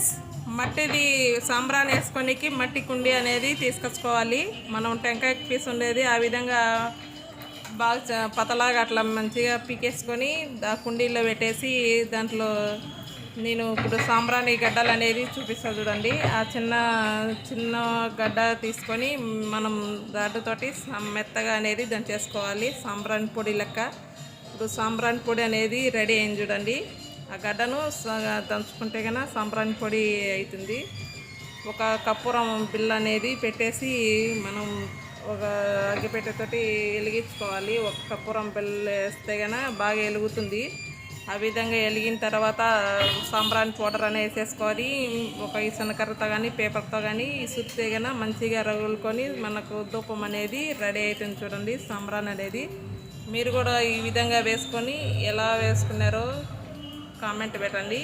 Friends మట్టిది సాంబ్రాన్ వేసుకొనికి మట్టి కుండి అనేది తీసుకొచ్చుకోవాలి. మనం టెంకాయ పీస్ ఉండేది ఆ విధంగా బాగా చ- పతలాగా అట్లా మంచిగా పీకేసుకొని ఆ కుండీలో పెట్టేసి దాంట్లో నేను ఇప్పుడు సాంబ్రాణి గడ్డలు అనేది చూపిస్తా చూడండి. ఆ చిన్న చిన్న గడ్డ తీసుకొని మనం దాటుతోటి మెత్తగా అనేది దాన్ని చేసుకోవాలి సాంబ్రాణి పొడి లెక్క. ఇప్పుడు సాంబ్రాణి పొడి అనేది రెడీ అయింది చూడండి. ఆ గడ్డను దంచుకుంటే కన్నా సంబరాని పొడి అవుతుంది ఒక కర్పూరం బిల్ అనేది పెట్టేసి మనం ఒక అగ్గిపెట్టెతోటి వెలిగించుకోవాలి. ఒక కర్పూరం బిల్లు వేస్తే కనుక బాగా వెలుగుతుంది. ఆ విధంగా వెలిగిన తర్వాత సాంబ్రాణి పౌడర్ అనేది వేసేసుకొని ఒక ఇసనకర్రతో కానీ పేపర్తో కానీ సుత్తే కన్నా మంచిగా రగులుకొని మనకు ధూపం అనేది రెడీ అవుతుంది చూడండి సాంబ్రాన్ అనేది. మీరు కూడా ఈ విధంగా వేసుకొని ఎలా వేసుకున్నారో కామెంట్ పెట్టండి.